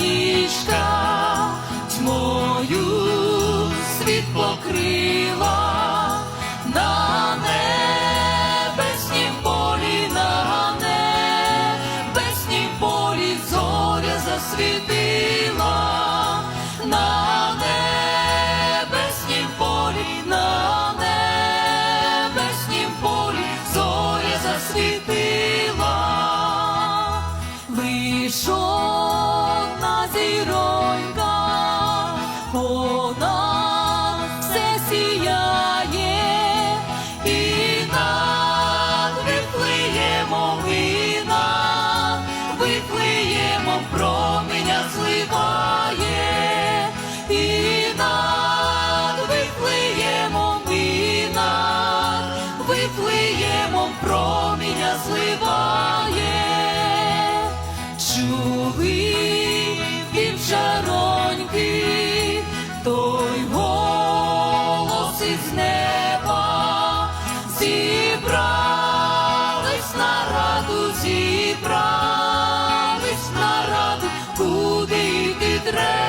ніжка тьмою світ покрила. На небеснім полі, на небеснім полі зоря засвітила, на небеснім полі, на небеснім полі зоря засвітила, лиш одна зіронька понад все сіяє, і над виплиємо, і над виплиємо, променя куди йти треба,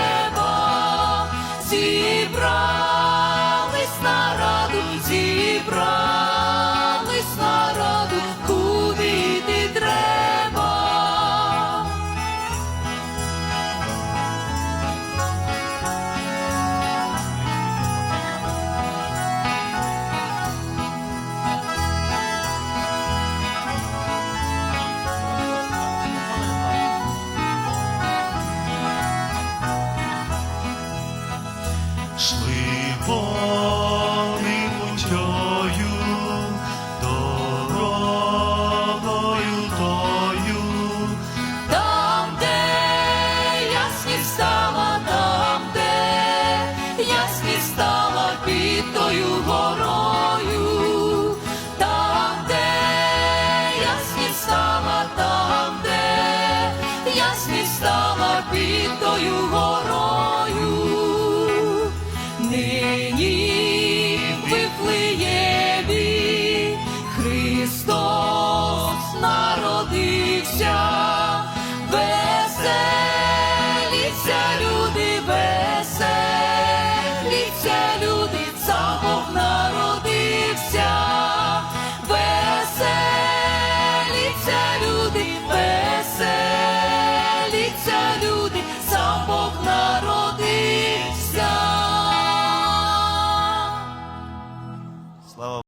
show.